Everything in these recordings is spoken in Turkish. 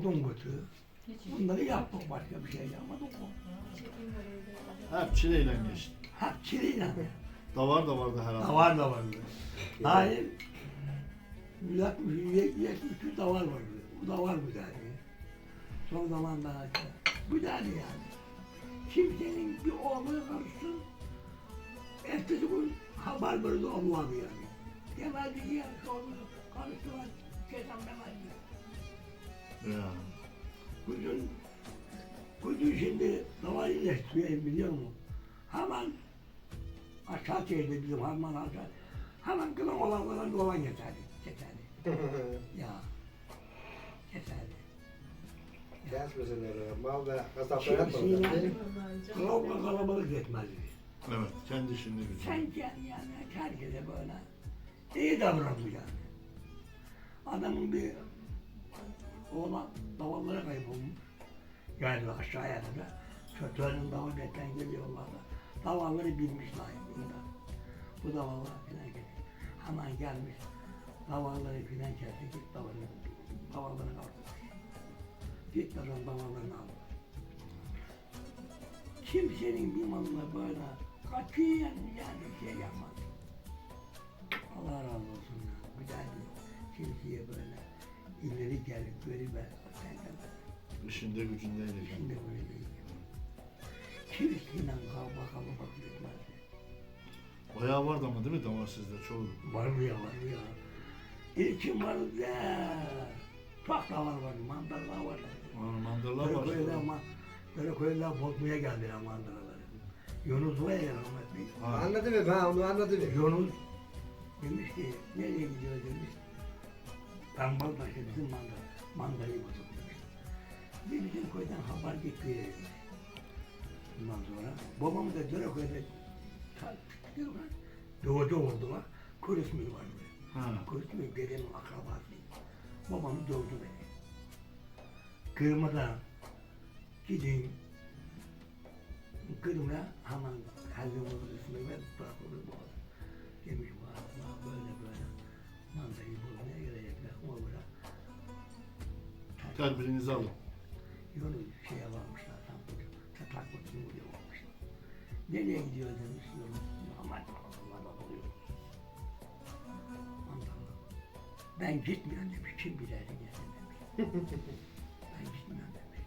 odun götür. Bunları yaptık başka bir şey yapmadık. Hep çileyle geçti. Hep çileyle. Davar da vardı herhalde. Davar da vardı. Hayır. 73 davar vardı. Bu davar güzeldi. Son zamanlarda güzeldi yani. Kimsenin bir oğlu karışsın. Ertesi gün haber böyle olmadı yani. Demezdi ki ya, karıştılar. Şeytan demezdi. Ya. Kuzun, kuzun şimdi davar iyileştiriyor biliyor musun? Hemen aşağı çevirdi bizim harman aşağı. Hemen kılan olanlardan dolan geçerdi. Geçerdi. Ya. Geçerdi. Kesmesinler. Mal da kasaplara Şimdi yapmadılar. yani kalabalık kalabalık yetmezdi. Evet. Kendi işinde güzel. Sen yani, yani herkese böyle iyi davrandı yani. Adamın bir oğlan davallara kaybolmuş. Yani aşağıya da. Kötülerin daval geçen geliyorlardı. Davalları bilmişler burada. Bu davallar filan geldi. Hemen gelmiş. Davalları filan kesti. Git davalları, davalları kaldırmış. Git davalların davallarını aldı. Kimsenin bir malına böyle katiyen yani şey yapmaz. Allah razı olsun. Güzel kimseye böyle ileri gelip görüp sen demez. İşinde gücündeyle. Şimdi böyle değil. Kimseyle kavga kavga bak etmez. Bayağı vardı ama değil mi damar sizde çoğu? Var mı ya var mı ya? İlkim var ya. Da var var. Mandallar var. Mandırlar Böyle var. köyler ama böyle köyler bozmaya geldiler mandıraları. Yunus var ya rahmetli. Ha. Anladı mı? Ben onu anladı mı? Yunus demiş ki nereye gidiyor demiş. Ben Baldaş'a bizim manda, mandayı demiş. Bir bizim köyden haber demiş. Bundan sonra babamı da Döreköy'de doğucu oldular. Kurismi var böyle. Ha. Kurismi dedemin akrabası. Babamı dövdü beni. Kırmada gideyim. Kırmaya hemen Hazreti ismi ve bırakılır bu adam. Demiş bu adam böyle böyle mandayı bulmaya gelecekler. Tedbirinizi alın. yolu şeye varmışlar. Tam çatlak bakımı buraya varmışlar. Nereye gidiyor demiş yolu. Muhammed Allah'la oluyor. Ben gitmiyorum demiş. Kim bilir gelsin demiş. ben gitmiyorum demiş.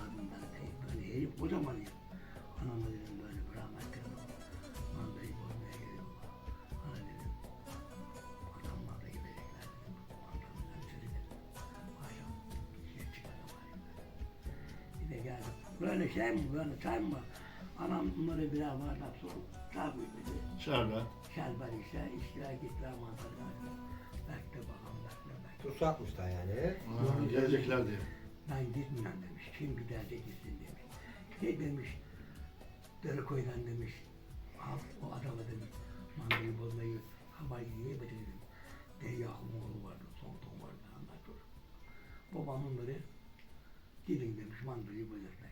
Ardından teyip böyle herif kocaman ya. Anama dedim böyle Böyle şey mi böyle çay mı? Anam bunları birer bardak su çay dedi. Şerbet. Şerbet işte, işler gittiler mantarlar. Bekle bakalım, bekle bekle. Tuz atmışlar yani. Ha, gelecekler diye. Ben gitmiyorum demiş. Kim gider de gitsin demiş. Ne demiş? Derekoy'dan demiş. Al o adama demiş. Mandayı bozmayı havayı niye bitirdin? Deryahım oğlu vardı, son ton vardı anlatıyor. Babam onları gidin demiş mandayı bozarken.